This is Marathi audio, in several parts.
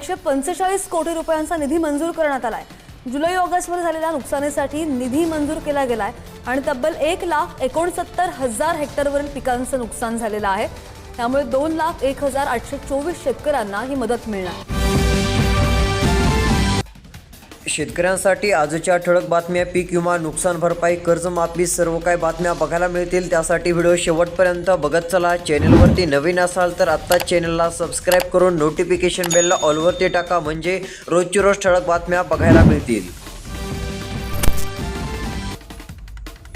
एकशे पंचेचाळीस कोटी रुपयांचा निधी मंजूर करण्यात आलाय. जुलै ऑगस्टमध्ये झालेल्या नुकसानीसाठी निधी मंजूर केला गेलाय आणि तब्बल एक लाख एकोणसत्तर हजार हेक्टरवरील पिकांचं नुकसान झालेलं आहे. त्यामुळे दोन लाख एक हजार आठशे चोवीस शेतकऱ्यांना ही मदत मिळणार. शेतकऱ्यांसाठी आजच्या ठळक बातम्या पीक विमा नुकसान भरपाई कर्जमाफी सर्व काही बातम्या बघायला मिळतील. त्यासाठी व्हिडिओ शेवटपर्यंत बघत चला. चॅनलवरती नवीन असाल तर आत्ताच चॅनलला सबस्क्राईब करून नोटिफिकेशन बेलला ऑलवरती टाका. म्हणजे रोजची रोज ठळक बातम्या बघायला मिळतील.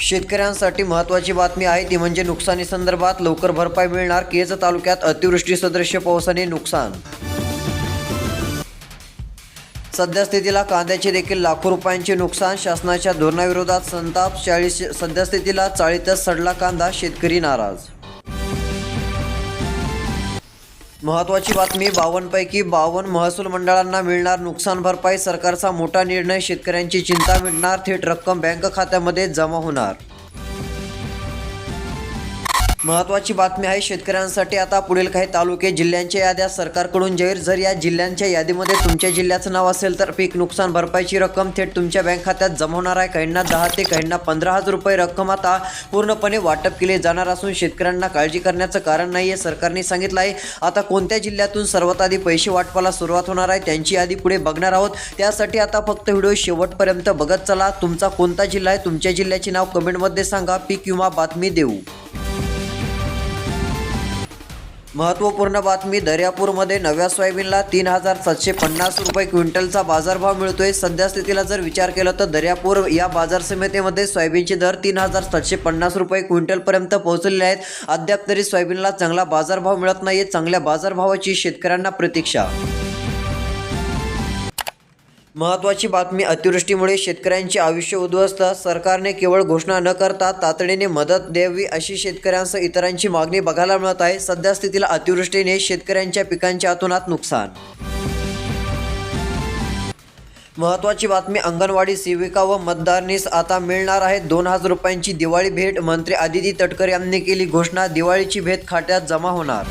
शेतकऱ्यांसाठी महत्त्वाची बातमी आहे ती म्हणजे नुकसानी संदर्भात लवकर भरपाई मिळणार. केज तालुक्यात अतिवृष्टी सदृश्य पावसाने नुकसान सद्यस्थितीला कांद्याचे देखील लाखो रुपयांचे नुकसान शासनाच्या धोरणाविरोधात संताप चाळीस सद्यस्थितीला चाळीतच सडला कांदा शेतकरी नाराज. महत्वाची बातमी बावनपैकी बावन्न महसूल मंडळांना मिळणार नुकसान भरपाई सरकारचा मोठा निर्णय शेतकऱ्यांची चिंता मिटणार थेट रक्कम बँक खात्यामध्ये जमा होणार. महत्वाची बातमी आहे शेतकऱ्यांसाठी आता पुढील काही तालुके जिल्ह्यांच्या याद्या सरकारकडून जाहीर. जर या जिल्ह्यांच्या यादीमध्ये तुमच्या जिल्ह्याचं नाव असेल तर पीक नुकसान भरपाईची रक्कम थेट तुमच्या बँक खात्यात जमा होणार आहे. काहींना दहा ते काहींना पंधरा हजार रुपये रक्कम आता पूर्णपणे वाटप केले जाणार असून शेतकऱ्यांना काळजी करण्याचं कारण नाही आहे सरकारने सांगितलं आहे. आता कोणत्या जिल्ह्यातून सर्वात आधी पैसे वाटपाला सुरुवात होणार आहे त्यांची यादी पुढे बघणार आहोत. त्यासाठी आता फक्त व्हिडिओ शेवटपर्यंत बघत चला. तुमचा कोणता जिल्हा आहे तुमच्या जिल्ह्याचे नाव कमेंटमध्ये सांगा. पीक विमा बातमी देऊ. महत्त्वपूर्ण बातमी दर्यापूरमध्ये नव्या सोयाबीनला तीन हजार सातशे पन्नास रुपये क्विंटलचा बाजारभाव मिळतोय. सध्या स्थितीला जर विचार केला तर दर्यापूर या बाजार समितीमध्ये सोयाबीनचे दर तीन हजार सातशे पन्नास रुपये क्विंटलपर्यंत पोहोचलेले आहेत. अद्याप तरी सोयाबीनला चांगला बाजारभाव मिळत नाही चांगल्या बाजारभावाची शेतकऱ्यांना प्रतीक्षा महत्त्वाची बातमी अतिवृष्टीमुळे शेतकऱ्यांचे आयुष्य उद्ध्वस्त सरकारने केवळ घोषणा न करता तातडीने मदत द्यावी अशी शेतकऱ्यांसह इतरांची मागणी बघायला मिळत आहे. सध्या स्थितीला अतिवृष्टीने शेतकऱ्यांच्या पिकांच्या अतोनात नुकसान. महत्त्वाची बातमी अंगणवाडी सेविका व मतदारनीस आता मिळणार आहे. दोन हजार रुपयांची दिवाळी भेट मंत्री आदिती तटकरे यांनी केली घोषणा. दिवाळीची भेट खात्यात जमा होणार.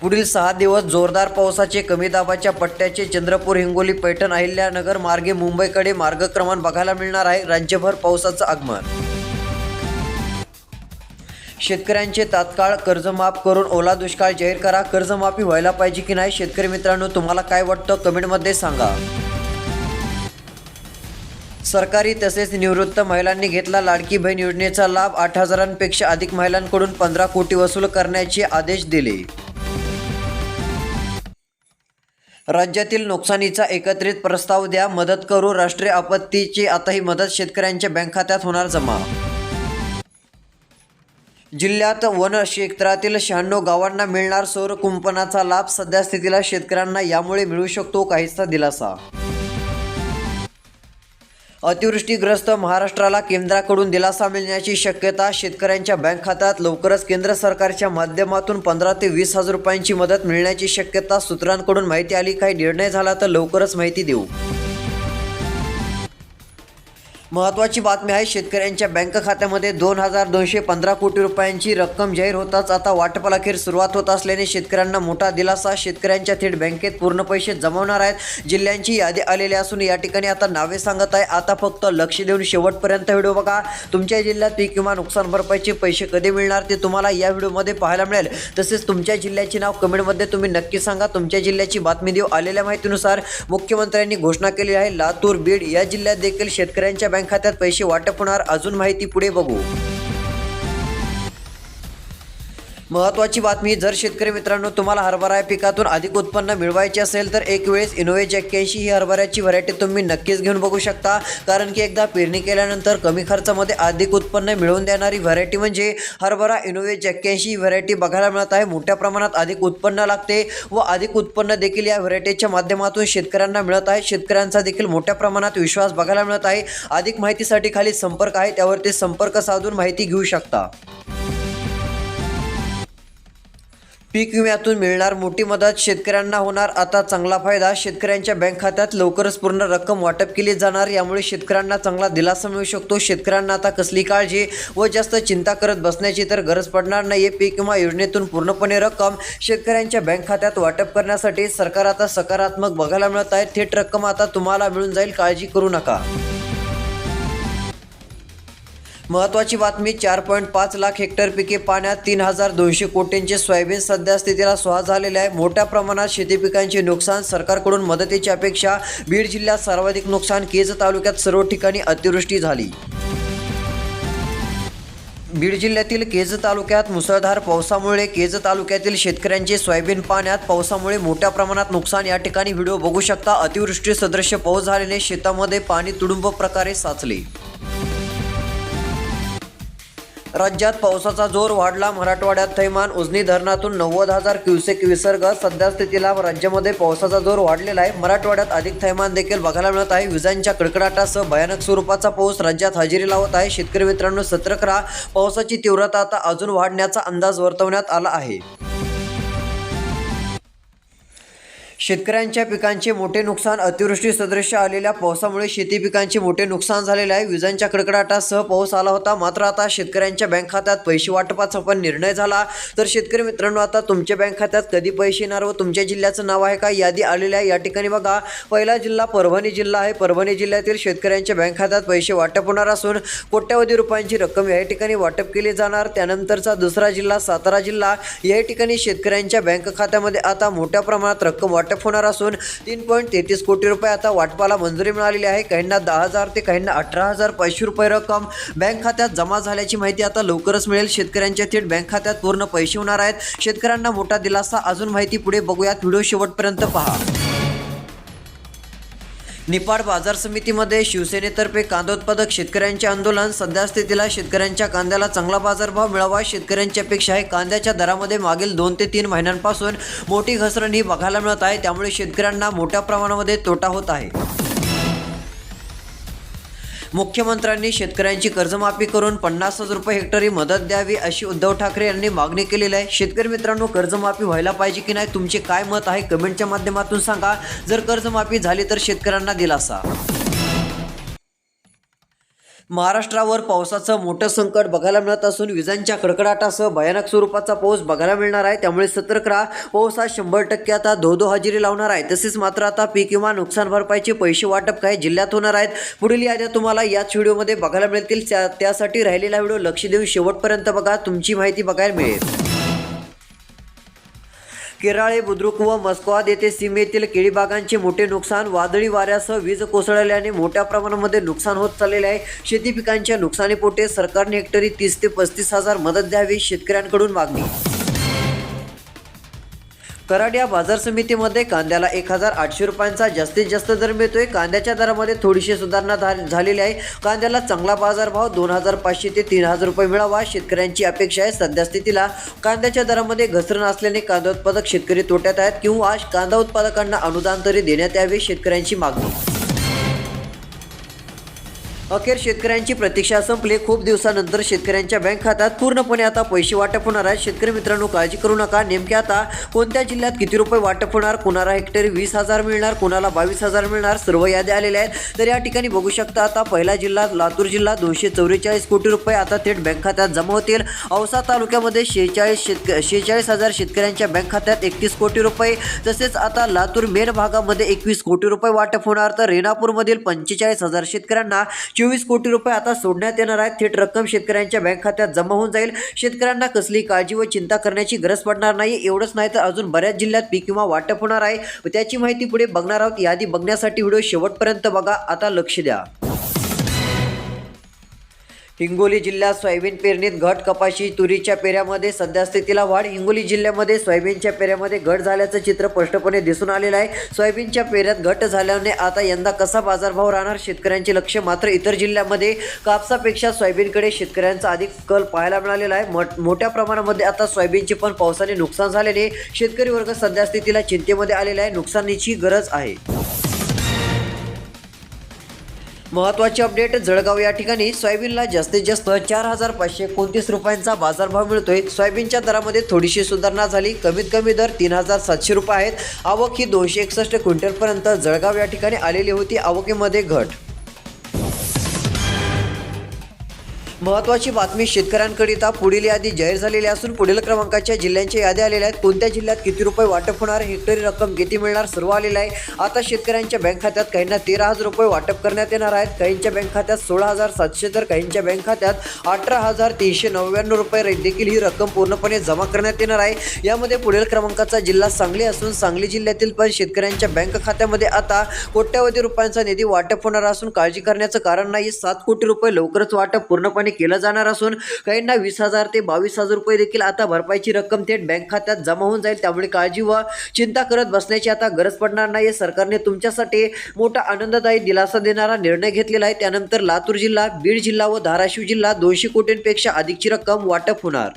पुढील सहा दिवस जोरदार पावसाचे कमी दाबाच्या पट्ट्याचे चंद्रपूर हिंगोली पैठण अहिल्यानगर मार्गे मुंबईकडे मार्गक्रमण बघायला मिळणार आहे. राज्यभर पावसाचं आगमन. शेतकऱ्यांचे तात्काळ कर्जमाफ करून ओला दुष्काळ जाहीर करा. कर्जमाफी व्हायला पाहिजे की नाही? शेतकरी मित्रांनो तुम्हाला काय वाटतं? कमेंटमध्ये सांगा. सरकारी तसेच निवृत्त महिलांनी घेतला लाडकी बहीण योजनेचा लाभ. आठ हजारांपेक्षा अधिक महिलांकडून पंधरा कोटी वसूल करण्याचे आदेश दिले. राज्यातील नुकसानीचा एकत्रित प्रस्ताव द्या मदत करू राष्ट्रीय आपत्तीची आता ही मदत शेतकऱ्यांच्या बँक खात्यात होणार जमा. जिल्ह्यात वन क्षेत्रातील शहाण्णव गावांना मिळणार सौर कुंपणाचा लाभ सध्या स्थितीला शेतकऱ्यांना यामुळे मिळू शकतो काहीसा दिलासा. अतिवृष्टीग्रस्त महाराष्ट्राला केंद्राकडून दिलासा मिळण्याची शक्यता शेतकऱ्यांच्या बँक खात्यात. लवकरच केंद्र सरकारच्या माध्यमातून पंधरा ते वीस हजार रुपयांची मदत मिळण्याची शक्यता सूत्रांकडून माहिती आली. काही निर्णय झाला तर लवकरच माहिती देऊ. महत्त्वाची बातमी आहे शेतकऱ्यांच्या बँक खात्यामध्ये दोन हजार दोनशे पंधरा कोटी रुपयांची रक्कम जाहीर होताच आता वाटपालाखेर सुरुवात होत असल्याने शेतकऱ्यांना मोठा दिलासा. शेतकऱ्यांच्या थेट बँकेत पूर्ण पैसे जमवणार आहेत. जिल्ह्यांची यादी आलेली असून या ठिकाणी आता नावे सांगत आहे. आता फक्त लक्ष देऊन शेवटपर्यंत व्हिडिओ बघा. तुमच्या जिल्ह्यात पीक किंवा नुकसान भरपाईचे पैसे कधी मिळणार ते तुम्हाला या व्हिडिओमध्ये पाहायला मिळेल. तसेच तुमच्या जिल्ह्याचे नाव कमेंटमध्ये तुम्ही नक्की सांगा. तुमच्या जिल्ह्याची बातमी देऊ आलेल्या माहितीनुसार मुख्यमंत्र्यांनी घोषणा केली आहे. लातूर बीड या जिल्ह्यात देखील शेतकऱ्यांच्या बँक खात्यात पैसे वाटप होणार अजून माहिती पुढे बघू. महत्त्वाची बातमी जर शेतकरी मित्रांनो तुम्हाला हरभरा या पिकातून अधिक उत्पन्न मिळवायचे असेल तर एक वेळेस इनोवेज एक्क्याऐंशी ही हरभऱ्याची व्हरायटी तुम्ही नक्कीच घेऊन बघू शकता. कारण की एकदा पेरणी केल्यानंतर कमी खर्चामध्ये अधिक उत्पन्न मिळवून देणारी व्हरायटी म्हणजे हरभरा इनोवेज एक्क्याऐंशी ही व्हरायटी बघायला मिळत आहे. मोठ्या प्रमाणात अधिक उत्पन्न लागते व अधिक उत्पन्न देखील या व्हरायटीच्या माध्यमातून शेतकऱ्यांना मिळत आहे. शेतकऱ्यांचा देखील मोठ्या प्रमाणात विश्वास बघायला मिळत आहे. अधिक माहितीसाठी खाली संपर्क आहे. त्यावरती संपर्क साधून माहिती घेऊ शकता. पीक विम्यातून मिळणार मोठी मदत. शेतकऱ्यांना होणार आता चांगला फायदा. शेतकऱ्यांच्या बँक खात्यात लवकरच पूर्ण रक्कम वाटप केली जाणार. यामुळे शेतकऱ्यांना चांगला दिलासा मिळू शकतो. शेतकऱ्यांना आता कसली काळजी व जास्त चिंता करत बसण्याची तर गरज पडणार नाही पीक विमा योजनेतून पूर्णपणे रक्कम शेतकऱ्यांच्या बँक खात्यात वाटप करण्यासाठी सरकार आता सकारात्मक बघायला मिळत आहे. थेट रक्कम आता तुम्हाला मिळून जाईल. काळजी करू नका. महत्वाची बातमी चार पॉईंट पाच लाख हेक्टर पिके पाण्यात तीन हजार दोनशे कोटींचे सोयाबीन सध्या स्थितीला स्वाहा झालेले आहे. मोठ्या प्रमाणात शेती पिकांचे नुकसान सरकारकडून मदतीची अपेक्षा बीड जिल्ह्यात सर्वाधिक नुकसान केज तालुक्यात सर्व ठिकाणी अतिवृष्टी झाली. बीड जिल्ह्यातील केज तालुक्यात मुसळधार पावसामुळे केज तालुक्यातील शेतकऱ्यांचे सोयाबीन पाण्यात पावसामुळे मोठ्या प्रमाणात नुकसान या ठिकाणी व्हिडिओ बघू शकता. अतिवृष्टी सदृश्य पाऊस झाल्याने शेतामध्ये पाणी तुडुंब प्रकारे साचले. राज्यात पावसाचा जोर वाढला. मराठवाड्यात थैमान उजनी धरणातून नव्वद हजार क्युसेक विसर्ग. सध्या स्थितीला राज्यामध्ये पावसाचा जोर वाढलेला आहे. मराठवाड्यात अधिक थैमान देखील बघायला मिळत आहे. विजांच्या कडकडाटासह भयानक स्वरूपाचा पाऊस राज्यात हजेरी लावत आहे. शेतकरी मित्रांनो सतर्क राहा. पावसाची तीव्रता आता अजून वाढण्याचा अंदाज वर्तवण्यात आला आहे. शेतकऱ्यांच्या पिकांचे मोठे नुकसान अतिवृष्टी सदृश्य आलेल्या पावसामुळे शेती पिकांचे मोठे नुकसान झालेले आहे. विजांच्या कडकडाटासह पाऊस आला होता. मात्र आता शेतकऱ्यांच्या बँक खात्यात पैसे वाटपाचा पण निर्णय झाला. तर शेतकरी मित्रांनो आता तुमच्या बँक खात्यात कधी पैसे येणार व तुमच्या जिल्ह्याचं नाव आहे का? यादी आलेली आहे या ठिकाणी बघा. पहिला जिल्हा परभणी जिल्हा आहे. परभणी जिल्ह्यातील शेतकऱ्यांच्या बँक खात्यात पैसे वाटप होणार असून कोट्यवधी रुपयांची रक्कम या ठिकाणी वाटप केली जाणार. त्यानंतरचा दुसरा जिल्हा सातारा जिल्हा. या ठिकाणी शेतकऱ्यांच्या बँक खात्यामध्ये आता मोठ्या प्रमाणात रक्कम वाटप वाटप होणार असून तीन पॉईंट तेहतीस कोटी रुपये आता वाटपाला मंजुरी मिळालेली आहे. काहींना दहा हजार ते काहींना अठरा हजार पाचशे रुपये रक्कम बँक खात्यात जमा झाल्याची माहिती आता लवकरच मिळेल. शेतकऱ्यांच्या थेट बँक खात्यात पूर्ण पैसे होणार आहेत. शेतकऱ्यांना मोठा दिलासा. अजून माहिती पुढे बघूयात. व्हिडिओ शेवटपर्यंत पहा. निपाड बाजार समितीमध्ये शिवसेनेतर्फे कांदा उत्पादक शेतकऱ्यांचे आंदोलन. सध्यास्थितीला शेतकऱ्यांच्या कांद्याला चांगला बाजारभाव मिळावा. शेतकऱ्यांची अपेक्षा आहे कांद्याच्या दरामध्ये मागील दोन ते तीन महिन्यांपासून मोठी घसरण ही बघायला मिळत आहे. त्यामुळे शेतकऱ्यांना मोठ्या प्रमाणामध्ये तोटा होत आहे. मुख्यमंत्र्यांनी शेतकऱ्यांची कर्जमाफी करून पन्नास हजार रुपये हेक्टरी मदत द्यावी अशी उद्धव ठाकरे यांनी मागणी केलेली आहे. शेतकरी मित्रांनो कर्जमाफी व्हायला पाहिजे की नाही? तुमचे काय मत आहे? कमेंटच्या माध्यमातून सांगा. जर कर्जमाफी झाली तर शेतकऱ्यांना दिलासा. महाराष्ट्रावर पावसाचं मोठं संकट बघायला मिळत असून विजांच्या कडकडाटासह भयानक स्वरूपाचा पाऊस बघायला मिळणार आहे. त्यामुळे सतर्क राहा. पाऊस हा शंभर टक्के आता धो धो हजेरी लावणार आहे. तसेच मात्र आता पीक विमा नुकसान भरपाईचे पैसे वाटप काही जिल्ह्यात होणार आहेत. पुढील याद्या तुम्हाला याच व्हिडिओमध्ये बघायला मिळतील. त्या- त्यासाठी राहिलेला व्हिडिओ लक्ष देऊन शेवटपर्यंत बघा. तुमची माहिती बघायला मिळेल. केराळे बुद्रुक व मस्कवाद येथे सीमेतील केळीबागांचे मोठे नुकसान वादळी वाऱ्यासह वीज कोसळल्याने मोठ्या प्रमाणामध्ये नुकसान होत चाललेले आहे. शेती पिकांच्या नुकसानीपोटे सरकारने हेक्टरी तीस ते पस्तीस हजार मदत द्यावी शेतकऱ्यांकडून मागणी कराड या बाजार समितीमध्ये कांद्याला एक हजार आठशे रुपयांचा जास्तीत जास्त दर मिळतोय. कांद्याच्या दरामध्ये थोडीशी सुधारणा झा- झालेली आहे. कांद्याला चांगला बाजारभाव दोन हजार पाचशे ते तीन हजार रुपये मिळावा. शेतकऱ्यांची अपेक्षा आहे सध्या स्थितीला. कांद्याच्या दरामध्ये घसरण असल्याने कांदा उत्पादक शेतकरी तोट्यात आहेत. किंवा कांदा उत्पादकांना अनुदान तरी देण्यात यावे शेतकऱ्यांची मागणी. अखेर शेतकऱ्यांची प्रतीक्षा संपली. खूप दिवसानंतर शेतकऱ्यांच्या बँक खात्यात पूर्णपणे आता पैसे वाटप होणार आहेत. शेतकरी मित्रांनो काळजी करू नका. नेमके आता कोणत्या जिल्ह्यात किती रुपये वाटप होणार? कोणाला हेक्टरी वीस हजार मिळणार? कोणाला बावीस हजार मिळणार? सर्व याद्या आलेल्या आहेत. तर या ठिकाणी बघू शकता आता पहिला जिल्हा लातूर जिल्हा दोनशे चौवेचाळीस कोटी रुपये आता थेट बँक खात्यात जमा होतील. औसा तालुक्यामध्ये शेहेचाळीस शेतक शेहेचाळीस हजार शेतकऱ्यांच्या बँक खात्यात एकतीस कोटी रुपये. तसेच आता लातूर मेन भागामध्ये एकवीस कोटी रुपये वाटप होणार. तर रेणापूरमधील पंचेचाळीस हजार शेतकऱ्यांना चोवीस कोटी रुपये आता सोडण्यात येणार आहेत. थेट रक्कम शेतकऱ्यांच्या बँक खात्यात जमा होऊन जाईल. शेतकऱ्यांना कसली काळजी व चिंता करण्याची गरज पडणार नाही. एवढंच नाही तर अजून बऱ्याच जिल्ह्यात पीक विमा वाटप होणार आहे. त्याची माहिती पुढे बघणार आहोत. यादी बघण्यासाठी व्हिडिओ शेवटपर्यंत बघा. आता लक्ष द्या. हिंगोली जिल्ह्यात सोयाबीन पेरणीत घट कपाशी तुरीच्या पेऱ्यामध्ये सध्यास्थितीला वाढ. हिंगोली जिल्ह्यामध्ये सोयाबीनच्या पेऱ्यामध्ये घट झाल्याचं चित्र स्पष्टपणे दिसून आलेलं आहे. सोयाबीनच्या पेऱ्यात घट झाल्याने आता यंदा कसा बाजारभाव राहणार शेतकऱ्यांचे लक्ष मात्र इतर जिल्ह्यामध्ये. कापसापेक्षा सोयाबीनकडे शेतकऱ्यांचा अधिक कल पाहायला मिळालेला आहे. मोठ- मोठ्या प्रमाणामध्ये आता सोयाबीनचे पण पावसाने नुकसान झाल्याने शेतकरी वर्ग सध्यास्थितीला चिंतेमध्ये आलेला आहे. नुकसानीची गरज आहे. महत्वाची अपडेट जळगाव या ठिकाणी सोयाबीनला जास्तीत जास्त चार हजार पाचशे एकोणतीस रुपयांचा बाजारभाव मिळतोय. सोयाबीनच्या दरामध्ये थोडीशी सुधारणा झाली. कमीत कमी दर तीन हजार सातशे रुपये आहेत. आवक ही दोनशे एकसष्ट क्विंटलपर्यंत जळगाव या ठिकाणी आलेली होती. आवकीमध्ये घट महत्वाची बातमी शेतकऱ्यांकरिता पुढील यादी जाहीर झालेली असून पुढील क्रमांकाच्या जिल्ह्यांच्या याद्या आलेल्या आहेत. कोणत्या जिल्ह्यात किती रुपये वाटप होणार हेक्टरी रक्कम किती मिळणार सर्व आलेलं आहे. आता शेतकऱ्यांच्या बँक खात्यात काहींना तेरा हजार रुपये वाटप करण्यात येणार आहेत. काहींच्या बँक खात्यात सोळा हजार सातशे तर काहींच्या बँक खात्यात अठरा हजार तीनशे नव्याण्णव रुपये देखील ही रक्कम पूर्णपणे जमा करण्यात येणार आहे. यामध्ये पुढील क्रमांकाचा जिल्हा सांगली असून सांगली जिल्ह्यातील पण शेतकऱ्यांच्या बँक खात्यामध्ये आता कोट्यावधी रुपयांचा निधी वाटप होणार असून काळजी करण्याचं कारण नाही. सात कोटी रुपये लवकरच वाटप पूर्णपणे केलं जाणार असून काहींना वीस हजार ते बावीस हजार रुपये देखील आता भरपाईची रक्कम थेट बँक खात्यात जमा होऊन जाईल. त्यामुळे काळजी व चिंता करत बसण्याची आता गरज पडणार नाही सरकारने तुमच्यासाठी मोठा आनंददायी दिलासा देणारा निर्णय घेतलेला आहे. त्यानंतर लातूर जिल्हा बीड जिल्हा व धाराशिव जिल्हा दोनशे कोटींपेक्षा अधिकची रक्कम वाटप होणार.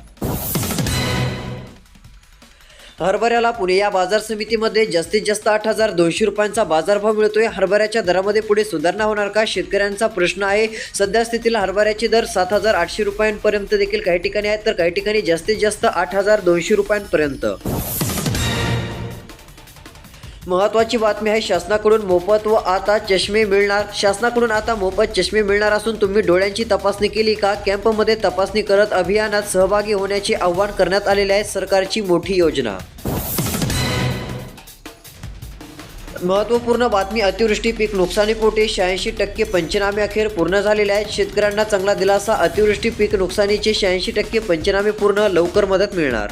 हरभऱ्याला पुणे या बाजार समितीमध्ये जास्तीत जास्त आठ हजार दोनशे रुपयांचा बाजारभाव मिळतोय. हरभऱ्याच्या दरामध्ये पुढे सुधारणा होणार का? शेतकऱ्यांचा प्रश्न आहे. सध्या स्थितीला हरभऱ्याचे दर सात हजार आठशे रुपयांपर्यंत देखील काही ठिकाणी आहेत. तर काही ठिकाणी जास्तीत जास्त आठ हजार दोनशे रुपयांपर्यंत. महत्वाची बातमी आहे शासनाकडून मोफत व आता चष्मे मिळणार. शासनाकडून आता मोफत चष्मे मिळणार असून तुम्ही डोळ्यांची तपासणी केली का? कॅम्पमध्ये तपासणी करत अभियानात सहभागी होण्याचे आवाहन करण्यात आलेले आहे सरकारची मोठी योजना. महत्त्वपूर्ण बातमी अतिवृष्टी पीक नुकसानीपोटी शहाऐंशी टक्के पंचनामे अखेर पूर्ण झालेले आहेत. शेतकऱ्यांना चांगला दिलासा अतिवृष्टी पीक नुकसानीचे शहाऐंशी टक्के पंचनामे पूर्ण लवकर मदत मिळणार.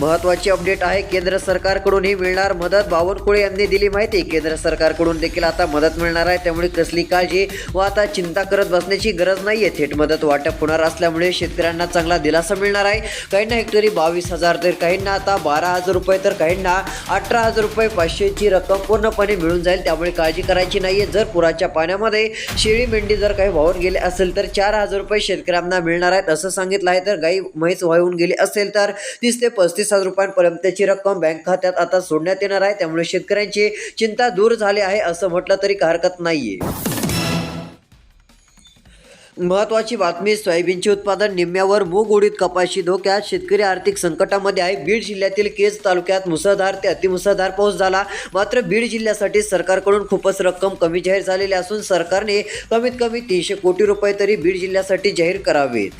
महत्वाची अपडेट आहे केंद्र सरकारकडूनही मिळणार मदत. बावनकुळे यांनी दिली माहिती. केंद्र सरकारकडून देखील आता मदत मिळणार आहे त्यामुळे कसली काळजी व आता चिंता करत बसण्याची गरज नाहीये. थेट मदत वाटप होणार असल्यामुळे शेतकऱ्यांना चांगला दिलासा मिळणार आहे. काहींना हेक्टरी बावीस हजार तर काहींना आता बारा हजार रुपये तर काहींना अठरा हजार रुपये पाचशेची रक्कम पूर्णपणे मिळून जाईल त्यामुळे काळजी करायची नाहीये. जर पुराच्या पाण्यामध्ये शेळी मेंढी जर काही वाहून गेले असेल तर चार हजार रुपये शेतकऱ्यांना मिळणार आहेत असं सांगितलं आहे. तर गाई म्हैस वाहून गेली असेल तर तीस ते पस्तीस हजार रुपयांपर्यंतची रक्कम बँक खात्यात आता सोडण्यात येणार आहे. त्यामुळे शेतकऱ्यांची चिंता दूर झाली आहे असं म्हटलं तरी हरकत नाहीये. महत्वाची बातमी सोयाबीनचे उत्पादन निम्म्यावर मूग उडीद कपाशी धोक्यात. शेतकरी आर्थिक संकटामध्ये आहे. बीड जिल्ह्यातील केज तालुक्यात मुसळधार ते अतिमुसळधार पाऊस झाला. मात्र बीड जिल्ह्यासाठी सरकारकडून खूपच रक्कम कमी जाहीर झालेली असून सरकारने कमीत कमी तीनशे कोटी रुपये तरी बीड जिल्ह्यासाठी जाहीर करावेत.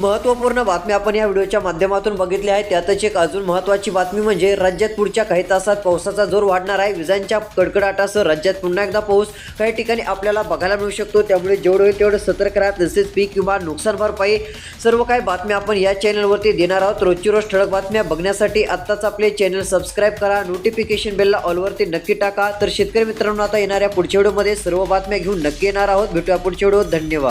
महत्त्वपूर्ण बातम्या आपण या व्हिडिओच्या माध्यमातून बघितल्या आहेत त्यातच एक अजून महत्त्वाची बातमी म्हणजे राज्यात पुढच्या काही तासात पावसाचा जोर वाढणार आहे. विजांच्या कडकडाटासह राज्यात पुन्हा एकदा पाऊस. काही ठिकाणी आपल्याला बघायला मिळू शकतो. त्यामुळे जेवढं होईल तेवढं सतर्क राहा. तसेच पीक किंवा नुकसान भरपाई सर्व काही बातम्या आपण या चॅनलवरती देणार आहोत. रोजची रोज ठळक बातम्या बघण्यासाठी आत्ताच आपले चॅनल सबस्क्राईब करा. नोटिफिकेशन बेलला ऑलवरती नक्की टाका. तर शेतकरी मित्रांनो आता येणाऱ्या पुढच्या व्हिडिओमध्ये सर्व बातम्या घेऊन नक्की येणार आहोत. भेटूया पुढच्या व्हिडिओ धन्यवाद.